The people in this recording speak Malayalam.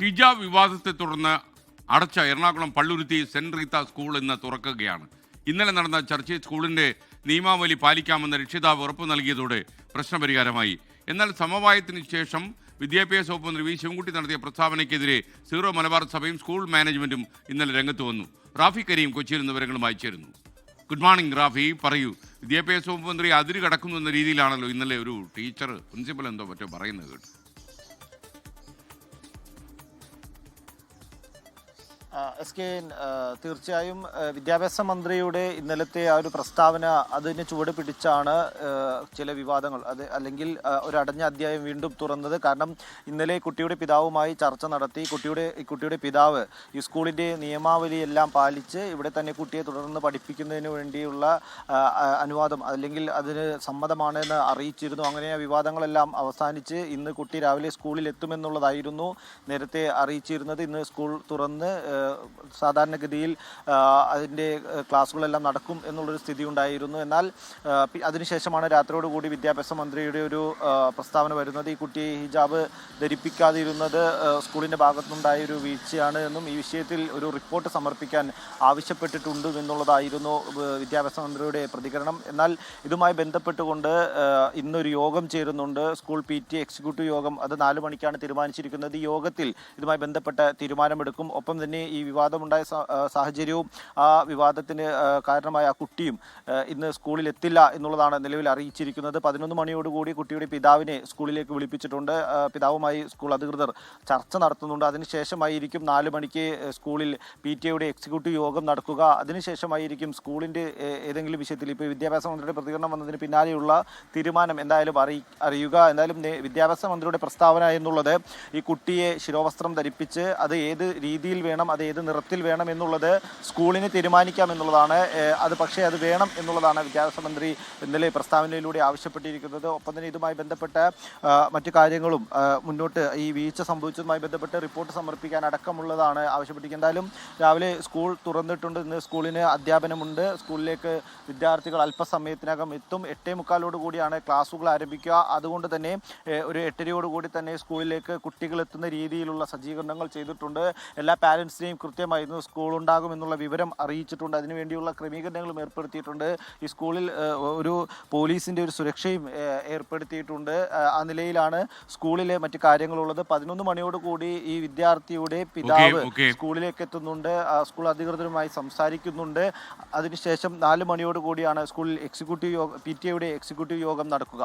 ഹിജാബ് വിവാദത്തെ തുടർന്ന് അടച്ച Ernakulam Palluruthy saint Rita school ഇന്ന് തുറക്കുകയാണ്. ഇന്നലെ നടന്ന ചർച്ചയിൽ സ്കൂളിന്റെ നിയമാവലി പാലിക്കാമെന്ന് രക്ഷിതാവ് ഉറപ്പു നൽകിയതോടെ പ്രശ്നപരിഹാരമായി. എന്നാൽ സമവായത്തിന് ശേഷം വിദ്യാഭ്യാസ വകുപ്പ് മന്ത്രി വി ശിവൻകുട്ടി നടത്തിയ പ്രസ്താവനയ്ക്കെതിരെ സീറോ മലബാർ സഭയും സ്കൂൾ മാനേജ്മെന്റും ഇന്നലെ രംഗത്ത് വന്നു. റാഫി കരീം കൊച്ചിയിൽ നിന്ന് വിവരങ്ങളുമായി ചേരുന്നു. Good morning Rafi. പറയൂ വിദ്യാഭ്യാസ വകുപ്പ് മന്ത്രി അതിര് കടക്കുന്നു എന്ന രീതിയിലാണല്ലോ ഇന്നലെ ഒരു ടീച്ചർ പ്രിൻസിപ്പൽ എന്തോ മറ്റോ പറയുന്നത് കേട്ടു. എസ് കെ തീർച്ചയായും വിദ്യാഭ്യാസ മന്ത്രിയുടെ ഇന്നലത്തെ ആ ഒരു പ്രസ്താവന അതിന് ചുവട് പിടിച്ചാണ് ചില വിവാദങ്ങൾ. അത് അല്ലെങ്കിൽ അടഞ്ഞ അധ്യായം വീണ്ടും തുറന്നത്. കാരണം ഇന്നലെ കുട്ടിയുടെ പിതാവുമായി ചർച്ച നടത്തി കുട്ടിയുടെ കുട്ടിയുടെ പിതാവ് ഈ സ്കൂളിന്റെ നിയമാവലിയെല്ലാം പാലിച്ച് ഇവിടെ തന്നെ കുട്ടിയെ തുടർന്ന് പഠിപ്പിക്കുന്നതിന് വേണ്ടിയുള്ള അനുവാദം അല്ലെങ്കിൽ അതിന് സമ്മതമാണെന്ന് അറിയിച്ചിരുന്നു. അങ്ങനെ വിവാദങ്ങളെല്ലാം അവസാനിച്ച് ഇന്ന് കുട്ടി രാവിലെ സ്കൂളിൽ എത്തുമെന്നുള്ളതായിരുന്നു നേരത്തെ അറിയിച്ചിരുന്നത്. ഇന്ന് സ്കൂൾ തുറന്ന് സാധാരണഗതിയിൽ അതിന്റെ ക്ലാസ്സുകളെല്ലാം നടക്കും എന്നുള്ളൊരു സ്ഥിതി ഉണ്ടായിരുന്നു എന്നാൽ അതിനുശേഷമാണ് രാത്രിയോടുകൂടി വിദ്യാഭ്യാസ മന്ത്രിയുടെ ഒരു പ്രസ്താവന വരുന്നത്. ഈ കുട്ടിയെ ഹിജാബ് ധരിപ്പിക്കാതിരുന്നത് സ്കൂളിന്റെ ഭാഗത്തുനിന്നുണ്ടായ ഒരു വീഴ്ചയാണ് എന്നും ഈ വിഷയത്തിൽ ഒരു റിപ്പോർട്ട് സമർപ്പിക്കാൻ ആവശ്യപ്പെട്ടിട്ടുണ്ട് എന്നുള്ളതായിരുന്നു വിദ്യാഭ്യാസ മന്ത്രിയുടെ പ്രതികരണം. എന്നാൽ ഇതുമായി ബന്ധപ്പെട്ടുകൊണ്ട് ഇന്നൊരു യോഗം ചേരുന്നുണ്ട്. സ്കൂൾ പി ടി എക്സിക്യൂട്ടീവ് യോഗം. അത് നാല് മണിക്കാണ് തീരുമാനിച്ചിരിക്കുന്നത്. ഈ യോഗത്തിൽ ഇതുമായി ബന്ധപ്പെട്ട തീരുമാനമെടുക്കും. ഒപ്പം തന്നെ ഈ വിവാദമുണ്ടായ സാഹചര്യവും ആ വിവാദത്തിന് കാരണമായ ആ കുട്ടിയും ഇന്ന് സ്കൂളിൽ എത്തില്ല എന്നുള്ളതാണ് നിലവിൽ അറിയിച്ചിരിക്കുന്നത്. പതിനൊന്ന് മണിയോടുകൂടി കുട്ടിയുടെ പിതാവിനെ സ്കൂളിലേക്ക് വിളിപ്പിച്ചിട്ടുണ്ട്. പിതാവുമായി സ്കൂൾ അധികൃതർ ചർച്ച നടത്തുന്നുണ്ട്. അതിനുശേഷമായിരിക്കും നാല് മണിക്ക് സ്കൂളിൽ പി ടി എയുടെ എക്സിക്യൂട്ടീവ് യോഗം നടക്കുക. അതിനുശേഷമായിരിക്കും സ്കൂളിന്റെ ഏതെങ്കിലും വിഷയത്തിൽ ഇപ്പോൾ വിദ്യാഭ്യാസ മന്ത്രിയുടെ പ്രതികരണം വന്നതിന് പിന്നാലെയുള്ള തീരുമാനം എന്തായാലും അറിയി അറിയുക. എന്തായാലും വിദ്യാഭ്യാസ മന്ത്രിയുടെ പ്രസ്താവന എന്നുള്ളത് ഈ കുട്ടിയെ ശിരോവസ്ത്രം ധരിപ്പിച്ച് അത് ഏത് രീതിയിൽ വേണം അത് ഏത് നിറത്തിൽ വേണം എന്നുള്ളത് സ്കൂളിന് തീരുമാനിക്കാം എന്നുള്ളതാണ്. അത് പക്ഷേ അത് വേണം എന്നുള്ളതാണ് വിദ്യാഭ്യാസ മന്ത്രി ഇന്നലെ പ്രസ്താവനയിലൂടെ ആവശ്യപ്പെട്ടിരിക്കുന്നത്. ഒപ്പം തന്നെ ഇതുമായി ബന്ധപ്പെട്ട മറ്റു കാര്യങ്ങളും മുന്നോട്ട് ഈ വീഴ്ച സംഭവിച്ചതുമായി ബന്ധപ്പെട്ട് റിപ്പോർട്ട് സമർപ്പിക്കാൻ അടക്കമുള്ളതാണ് ആവശ്യപ്പെട്ടിരിക്കുന്നത്. എന്തായാലും രാവിലെ സ്കൂൾ തുറന്നിട്ടുണ്ട്. ഇന്ന് സ്കൂളിന് അധ്യാപനമുണ്ട്. സ്കൂളിലേക്ക് വിദ്യാർത്ഥികൾ അല്പസമയത്തിനകം എത്തും. എട്ടേ മുക്കാലോട് കൂടിയാണ് ക്ലാസ്സുകൾ ആരംഭിക്കുക. അതുകൊണ്ട് തന്നെ ഒരു എട്ടരയോട് കൂടി തന്നെ സ്കൂളിലേക്ക് കുട്ടികൾ എത്തുന്ന രീതിയിലുള്ള സജ്ജീകരണങ്ങൾ ചെയ്തിട്ടുണ്ട്. എല്ലാ പാരൻസിനെയും കൃത്യമായിരുന്നു. സ്കൂൾ ഉണ്ടാകും എന്നുള്ള വിവരം അറിയിച്ചിട്ടുണ്ട്. അതിനുവേണ്ടിയുള്ള ക്രമീകരണങ്ങളും ഏർപ്പെടുത്തിയിട്ടുണ്ട്. ഈ സ്കൂളിൽ ഒരു പോലീസിന്റെ ഒരു സുരക്ഷയും ഏർപ്പെടുത്തിയിട്ടുണ്ട്. ആ നിലയിലാണ് സ്കൂളിലെ മറ്റു കാര്യങ്ങളുള്ളത്. പതിനൊന്ന് മണിയോട് കൂടി ഈ വിദ്യാർത്ഥിയുടെ പിതാവ് സ്കൂളിലേക്ക് എത്തുന്നുണ്ട് ആ സ്കൂൾ അധികൃതരുമായി സംസാരിക്കുന്നുണ്ട്. അതിനുശേഷം നാല് മണിയോട് കൂടിയാണ് സ്കൂളിൽ എക്സിക്യൂട്ടീവ് യോഗം പി ടി എയുടെ എക്സിക്യൂട്ടീവ് യോഗം നടക്കുക.